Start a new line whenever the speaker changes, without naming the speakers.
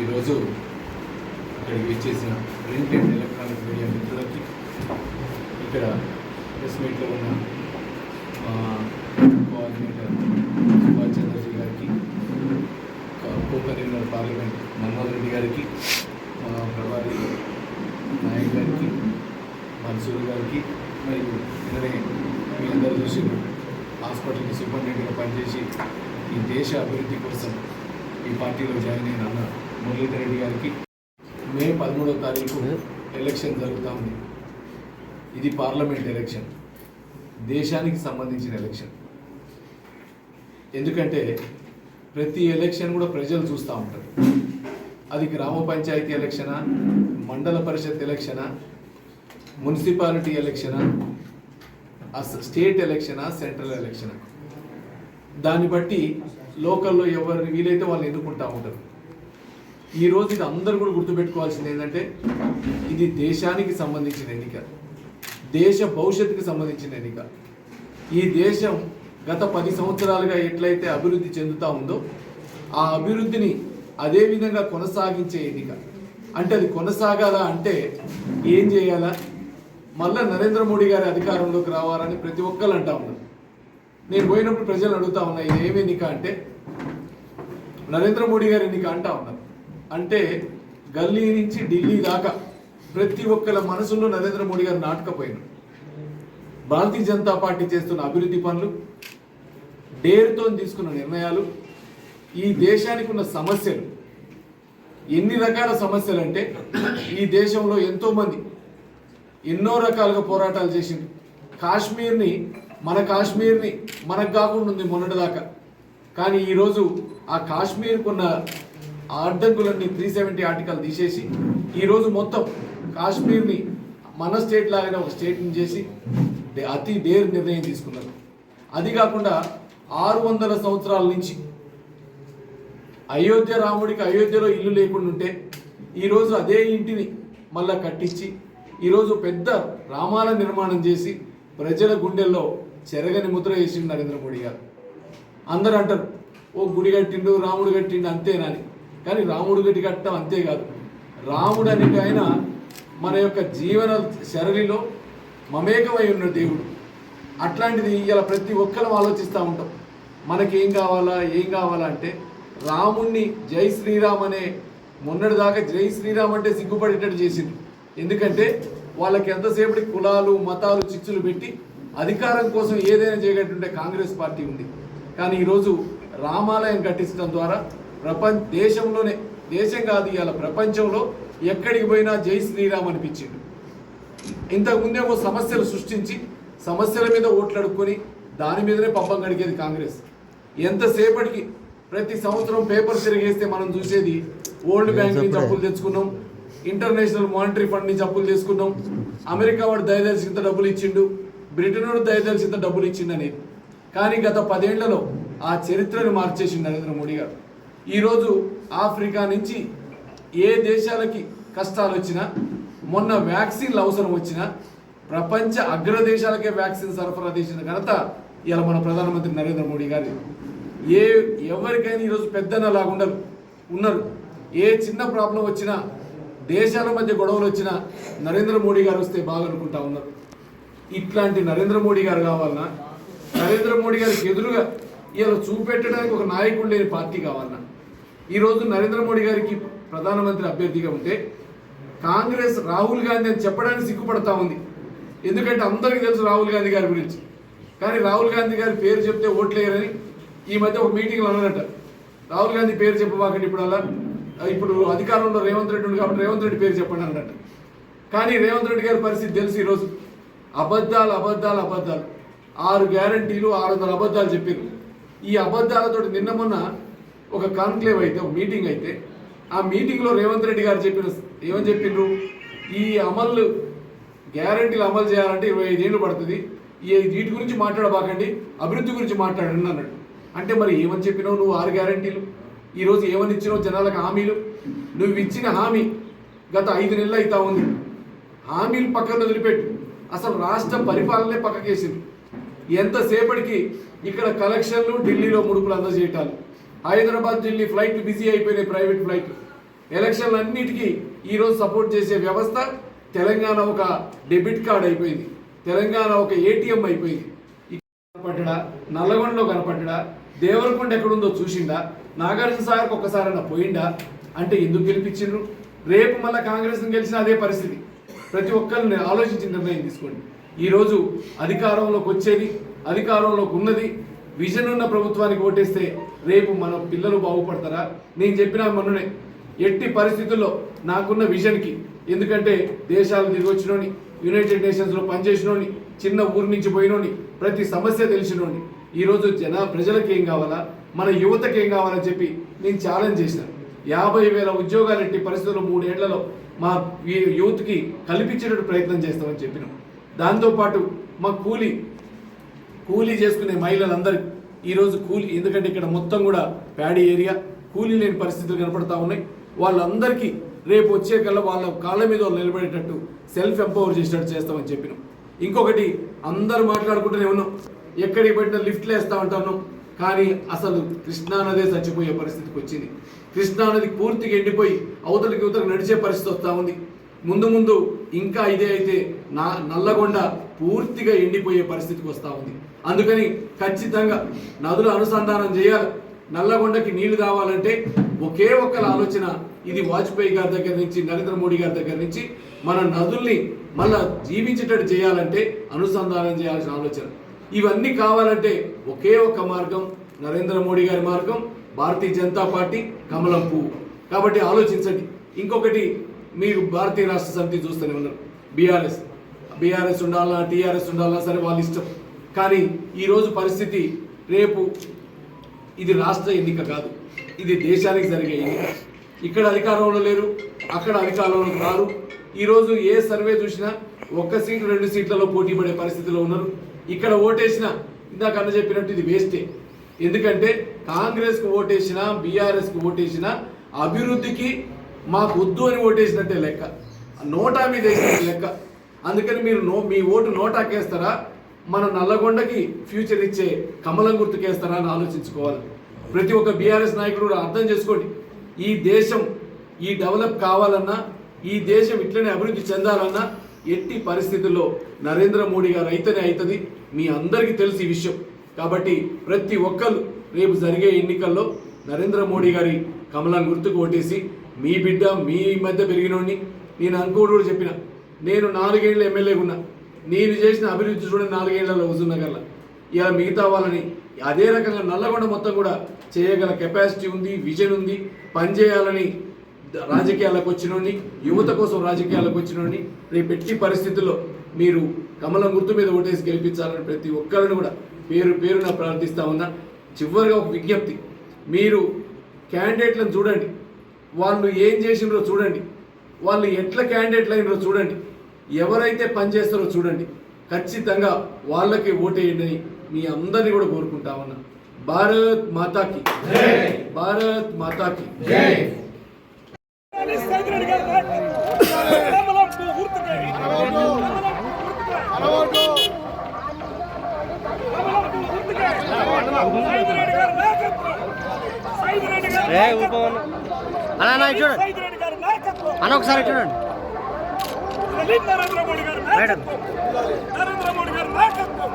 ఈరోజు ఇక్కడికి వచ్చేసిన ప్రింట్ అండ్ ఎలక్ట్రానిక్ మీడియా మిత్రులకి ఇక్కడ ప్రెస్ మీట్లో ఉన్న మా కోఆర్డినేటర్ సుభాష్ చంద్రజీ గారికి co convener parliament Manmohan Reddy గారికి మా ప్రభారి నాయక్ గారికి మన్సూర్ గారికి మరియు నిన్ననే మీ అందరూ చూసి హాస్పిటల్కి సూపరింటెండెంట్గా పనిచేసి ఈ దేశ అభివృద్ధి కోసం ఈ పార్టీలో జాయిన్ అయిన అన్న మురళీధర్ రెడ్డి గారికి మే పదమూడవ తారీఖు ఎలక్షన్ జరుగుతూ ఉంది. ఇది పార్లమెంట్ ఎలక్షన్ దేశానికి సంబంధించిన ఎలక్షన్ ఎందుకంటే ప్రతి ఎలక్షన్ కూడా ప్రజలు చూస్తూ ఉంటారు. అది గ్రామ పంచాయతీ ఎలక్షనా మండల పరిషత్ ఎలక్షనా మున్సిపాలిటీ ఎలక్షనా అస- స్టేట్ ఎలక్షనా సెంట్రల్ ఎలక్షనా దాన్ని బట్టి లోకల్లో ఎవరిని వీలైతే వాళ్ళు ఎన్నుకుంటూ ఉంటారు. ఈ రోజు ఇది అందరూ కూడా గుర్తుపెట్టుకోవాల్సింది ఏంటంటే ఇది దేశానికి సంబంధించిన ఎన్నిక. దేశ భవిష్యత్తుకి సంబంధించిన ఎన్నిక. ఈ దేశం గత పది సంవత్సరాలుగా ఎట్లయితే అభివృద్ధి చెందుతూ ఉందో ఆ అభివృద్ధిని అదే విధంగా కొనసాగించే ఎన్నిక. అంటే అది కొనసాగాల అంటే ఏం చేయాలా? మళ్ళా నరేంద్ర మోడీ గారి అధికారంలోకి రావాలని ప్రతి ఒక్కరు అంటా ఉన్నారు. నేను పోయినప్పుడు ప్రజలు అడుగుతా ఉన్నా ఇది ఏమి ఎన్నిక అంటే నరేంద్ర మోడీ గారి ఎన్నిక అంటా ఉన్నారు. అంటే గల్లీ నుంచి ఢిల్లీ దాకా ప్రతి ఒక్కరి మనసులో నరేంద్ర మోడీ గారు నాటకపోయినారు భారతీయ జనతా పార్టీ చేస్తున్న అభివృద్ధి పనులు డేరుతో తీసుకున్న నిర్ణయాలు ఈ దేశానికి ఉన్న సమస్యలు. ఎన్ని రకాల సమస్యలు అంటే ఈ దేశంలో ఎంతోమంది ఎన్నో రకాలుగా పోరాటాలు చేసింది కాశ్మీర్ని మన కాశ్మీర్ని మనకు కాకుండా ఉంది మొన్నటిదాకా. కానీ ఈరోజు ఆ కాశ్మీర్కున్న ఆ అడ్డంకులన్నీ త్రీ సెవెంటీ ఆర్టికల్ తీసేసి ఈరోజు మొత్తం కాశ్మీర్ని మన స్టేట్ లాగానే ఒక స్టేట్ని చేసి అతి డేర్ నిర్ణయం తీసుకున్నారు. అది కాకుండా ఆరు వందల సంవత్సరాల నుంచి అయోధ్య రాముడికి అయోధ్యలో ఇల్లు లేకుండా ఉంటే ఈరోజు అదే ఇంటిని మళ్ళా కట్టించి ఈరోజు పెద్ద రామాల నిర్మాణం చేసి ప్రజల గుండెల్లో చెరగని ముద్ర వేసిండు నరేంద్ర మోడీ గారు. అందరూ అంటారు ఓ గుడి కట్టిండు రాముడు కట్టిండు అంతేనని. కానీ రాముడు గట్టి కట్టడం అంతేకాదు. రాముడు అనేది ఆయన మన యొక్క జీవన శరలిలో మమేకమై ఉన్న దేవుడు. అట్లాంటిది ఇలా ప్రతి ఒక్కరం ఆలోచిస్తూ ఉంటాం. మనకేం కావాలా ఏం కావాలా అంటే రాముణ్ణి జై శ్రీరామ్ అనే మొన్నటి దాకా జై శ్రీరామ్ అంటే సిగ్గుపడేటట్టు చేసిండు. ఎందుకంటే వాళ్ళకి ఎంతసేపటి కులాలు మతాలు చిచ్చులు పెట్టి అధికారం కోసం ఏదైనా చేయగట్టుంటే కాంగ్రెస్ పార్టీ ఉంది. కానీ ఈరోజు రామాలయం కట్టించడం ద్వారా ప్రపంచ దేశంలోనే దేశం కాదు ఇవాళ ప్రపంచంలో ఎక్కడికి పోయినా జై శ్రీరామ్ అనిపించిండు. ఇంతకు ముందేమో సమస్యలు సృష్టించి సమస్యల మీద ఓట్లు అడుక్కొని దాని మీదనే పబ్బం గడిగేది కాంగ్రెస్. ఎంతసేపటికి ప్రతి సంవత్సరం పేపర్ తిరిగేస్తే మనం చూసేది వరల్డ్ బ్యాంక్ నుంచి అప్పులు తెచ్చుకున్నాం ఇంటర్నేషనల్ మానిటరీ ఫండ్ నుంచి అప్పులు తీసుకున్నాం అమెరికా వాడు దయదలిసి ఇంత డబ్బులు ఇచ్చిండు బ్రిటన్ వాడు దయదలిసి ఇంత డబ్బులు ఇచ్చిండు అనేది. కానీ గత పదేళ్ళలో ఆ చరిత్రను మార్చేసిండు నరేంద్ర మోడీ గారు. ఈరోజు ఆఫ్రికా నుంచి ఏ దేశాలకి కష్టాలు వచ్చినా మొన్న వ్యాక్సిన్లు అవసరం వచ్చినా ప్రపంచ అగ్రదేశాలకే వ్యాక్సిన్ సరఫరా చేసిన ఘనత ఇలా మన ప్రధానమంత్రి నరేంద్ర మోడీ గారి ఏ ఎవరికైనా ఈరోజు పెద్దన లాగుండరు ఉన్నారు. ఏ చిన్న ప్రాబ్లం వచ్చినా దేశాల మధ్య గొడవలు వచ్చినా నరేంద్ర మోడీ గారు వస్తే బాగనుకుంటా ఉన్నారు. ఇట్లాంటి నరేంద్ర మోడీ గారు కావాలన్నా నరేంద్ర మోడీ గారికి ఎదురుగా ఇలా చూపెట్టడానికి ఒక నాయకుడు లేని పార్టీ కావాలన్నా. ఈరోజు నరేంద్ర మోడీ గారికి ప్రధానమంత్రి అభ్యర్థిగా ఉంటే కాంగ్రెస్ రాహుల్ గాంధీ అని చెప్పడానికి సిగ్గుపడతా ఉంది. ఎందుకంటే అందరికీ తెలుసు రాహుల్ గాంధీ గారి గురించి. కానీ రాహుల్ గాంధీ గారి పేరు చెప్తే ఓట్లేయరని ఈ మధ్య ఒక మీటింగ్లో అన్నారట. రాహుల్ గాంధీ పేరు చెప్పబాకండి ఇప్పుడు అలా. ఇప్పుడు అధికారంలో రేవంత్ రెడ్డి ఉంది కాబట్టి రేవంత్ రెడ్డి పేరు చెప్పండి అన్నట్టు కానీ రేవంత్ రెడ్డి గారి పరిస్థితి తెలుసు ఈరోజు అబద్ధాలు అబద్ధాలు అబద్ధాలు. ఆరు గ్యారంటీలు ఆరు వందల అబద్ధాలు చెప్పారు. ఈ అబద్ధాలతో నిన్న మొన్న ఒక కాన్క్లేవ్ అయితే ఒక మీటింగ్ అయితే ఆ మీటింగ్లో రేవంత్ రెడ్డి గారు చెప్పిన ఏమని చెప్పిండ్రు? ఈ అమలు గ్యారంటీలు అమలు చేయాలంటే ఇరవై ఐదేళ్ళు పడుతుంది. ఈ వీటి గురించి మాట్లాడబాకండి అభివృద్ధి గురించి మాట్లాడండి అన్నాడు. అంటే మరి ఏమని చెప్పినావు నువ్వు ఆరు గ్యారంటీలు? ఈరోజు ఏమని ఇచ్చినావు జనాలకు హామీలు? నువ్వు ఇచ్చిన హామీ గత ఐదు నెలలు అవుతా ఉంది. హామీలు పక్కన వదిలిపెట్టు. అసలు రాష్ట్ర పరిపాలనే పక్కకేసింది. ఎంతసేపటికి ఇక్కడ కలెక్షన్లు ఢిల్లీలో ముడుపులు అందజేయటాలు. హైదరాబాద్ ఢిల్లీ ఫ్లైట్ బిజీ అయిపోయినాయి ప్రైవేట్ ఫ్లైట్. ఎలక్షన్లు అన్నిటికీ ఈరోజు సపోర్ట్ చేసే వ్యవస్థ తెలంగాణ ఒక డెబిట్ కార్డ్ అయిపోయింది. తెలంగాణ ఒక ఏటీఎం అయిపోయింది. కనపడ్డా నల్లగొండలో కనపడ్డా దేవరకొండ ఎక్కడుందో చూసిండా నాగార్జున సాగర్కి ఒక్కసారైనా పోయిండా? అంటే ఎందుకు గెలిపించిండ్రు? రేపు మళ్ళీ కాంగ్రెస్ని గెలిచిన అదే పరిస్థితి. ప్రతి ఒక్కరిని ఆలోచించి నిర్ణయం తీసుకోండి. ఈరోజు అధికారంలోకి వచ్చేది అధికారంలోకి ఉన్నది విజన్ ఉన్న ప్రభుత్వానికి ఓటేస్తే రేపు మన పిల్లలు బాగుపడతారా? నేను చెప్పిన మొన్ననే ఎట్టి పరిస్థితుల్లో నాకున్న విజన్కి ఎందుకంటే దేశాలు తిరిగొచ్చినోని యునైటెడ్ నేషన్స్లో పనిచేసినోని చిన్న ఊరి నుంచి పోయినోని ప్రతి సమస్య తెలిసినోని ఈరోజు జన ప్రజలకు ఏం కావాలా? మన యువతకి ఏం కావాలని చెప్పి నేను ఛాలెంజ్ చేశాను యాభై వేల ఉద్యోగాలు ఎట్టి పరిస్థితుల్లో మూడేళ్ళలో మా ఈ యూత్కి కల్పించేటట్టు ప్రయత్నం చేస్తామని చెప్పినాం. దాంతోపాటు మా కూలీ కూలీ చేసుకునే మహిళలందరికీ ఈరోజు కూలీ ఎందుకంటే ఇక్కడ మొత్తం కూడా ప్యాడీ ఏరియా కూలీ లేని పరిస్థితులు కనపడతా ఉన్నాయి. వాళ్ళందరికీ రేపు వచ్చే కల్లా వాళ్ళ కాళ్ళ మీద వాళ్ళు నిలబడేటట్టు సెల్ఫ్ ఎంపవర్ చేసేటట్టు చేస్తామని చెప్పినాం. ఇంకొకటి అందరూ మాట్లాడుకుంటూనే ఉన్నాం. ఎక్కడికి పెట్టిన లిఫ్ట్లు వేస్తూ ఉంటాను. కానీ అసలు కృష్ణానదే చచ్చిపోయే పరిస్థితికి వచ్చింది. కృష్ణానది పూర్తిగా ఎండిపోయి అవతలికి యువతలకు నడిచే పరిస్థితి వస్తూ ఉంది. ముందు ముందు ఇంకా ఇదే అయితే నా నల్లగొండ పూర్తిగా ఎండిపోయే పరిస్థితికి వస్తూ ఉంది. అందుకని ఖచ్చితంగా నదుల అనుసంధానం చేయాలి. నల్లగొండకి నీళ్ళు కావాలంటే ఒకే ఒక్కల ఆలోచన ఇది వాజ్పేయి గారి దగ్గర నుంచి నరేంద్ర మోడీ గారి దగ్గర నుంచి మన నదుల్ని మళ్ళా జీవించేటట్టు చేయాలంటే అనుసంధానం చేయాల్సిన ఆలోచన. ఇవన్నీ కావాలంటే ఒకే ఒక్క మార్గం నరేంద్ర మోడీ గారి మార్గం భారతీయ జనతా పార్టీ కమలం పువ్వు. కాబట్టి ఆలోచించండి. ఇంకొకటి మీరు భారతీయ రాష్ట్ర సమితి చూస్తూనే ఉన్నారు. బీఆర్ఎస్. బీఆర్ఎస్ ఉండాలా టీఆర్ఎస్ ఉండాలా సరే వాళ్ళ ఇష్టం. కానీ ఈరోజు పరిస్థితి రేపు ఇది రాష్ట్ర ఎన్నిక కాదు. ఇది దేశానికి జరిగే ఎన్నిక. ఇక్కడ అధికారంలో లేరు అక్కడ అధికారంలో రారు. ఈరోజు ఏ సర్వే చూసినా ఒక్క సీటు రెండు సీట్లలో పోటీ పడే పరిస్థితిలో ఉన్నారు. ఇక్కడ ఓటేసిన ఇందాక అన్న చెప్పినట్టు ఇది వేస్టే. ఎందుకంటే కాంగ్రెస్కు ఓటేసినా బీఆర్ఎస్కు ఓటేసినా అభివృద్ధికి మాకు వద్దు అని ఓటేసినట్టే లెక్క. నోటా మీద వేసినట్టు లెక్క. అందుకని మీరు నో మీ ఓటు నోటాకేస్తారా? మన నల్లగొండకి ఫ్యూచర్ ఇచ్చే కమలం గుర్తుకేస్తారా అని ఆలోచించుకోవాలి. ప్రతి ఒక్క బీఆర్ఎస్ నాయకుడు కూడా అర్థం చేసుకోండి. ఈ దేశం ఈ డెవలప్ కావాలన్నా ఈ దేశం ఇట్లనే అభివృద్ధి చెందాలన్నా ఎట్టి పరిస్థితుల్లో నరేంద్ర మోడీ గారు అయితేనే అవుతుంది మీ అందరికీ తెలుసు ఈ విషయం. కాబట్టి ప్రతి ఒక్కరు రేపు జరిగే ఎన్నికల్లో నరేంద్ర మోడీ గారి కమలం గుర్తుకు ఓటేసి మీ బిడ్డ మీ మధ్య పెరిగినోడిని నేను అనుకోడు కూడా చెప్పిన. నేను నాలుగేళ్ళు ఎమ్మెల్యే ఉన్నా. నేను చేసిన అభివృద్ధి చూడండి నాలుగేళ్ళలో హుజూర్నగర్లో ఇలా మిగతా వాళ్ళని అదే రకంగా నల్లగొండ మొత్తం కూడా చేయగల కెపాసిటీ ఉంది విజన్ ఉంది పనిచేయాలని రాజకీయాలకు వచ్చినోడిని యువత కోసం రాజకీయాలకు వచ్చినోడిని రేపు ఎట్టి పరిస్థితుల్లో మీరు కమలం గుర్తు మీద ఓటేసి గెలిపించాలని ప్రతి ఒక్కరిని కూడా పేరు పేరున ప్రార్థిస్తా ఉన్నా. చివరిగా ఒక విజ్ఞప్తి. మీరు క్యాండిడేట్లను చూడండి. వాళ్ళు ఏం చేసినారో చూడండి. వాళ్ళు ఎట్లా క్యాండిడేట్లు అయినారో చూడండి. ఎవరైతే పనిచేస్తారో చూడండి. ఖచ్చితంగా వాళ్ళకి ఓటేయండి మీ అందరినీ కూడా కోరుకుంటా ఉన్నా. భారత్ మాతాకి. భారత్ మాతాకి.
సైదిరెడ్డి
అన్న ఇటు చూడండి. అన్న ఒకసారి చూడండి
నరేంద్ర మోడీ గారి నాయకత్వం. నరేంద్ర మోడీ గారి నాయకత్వం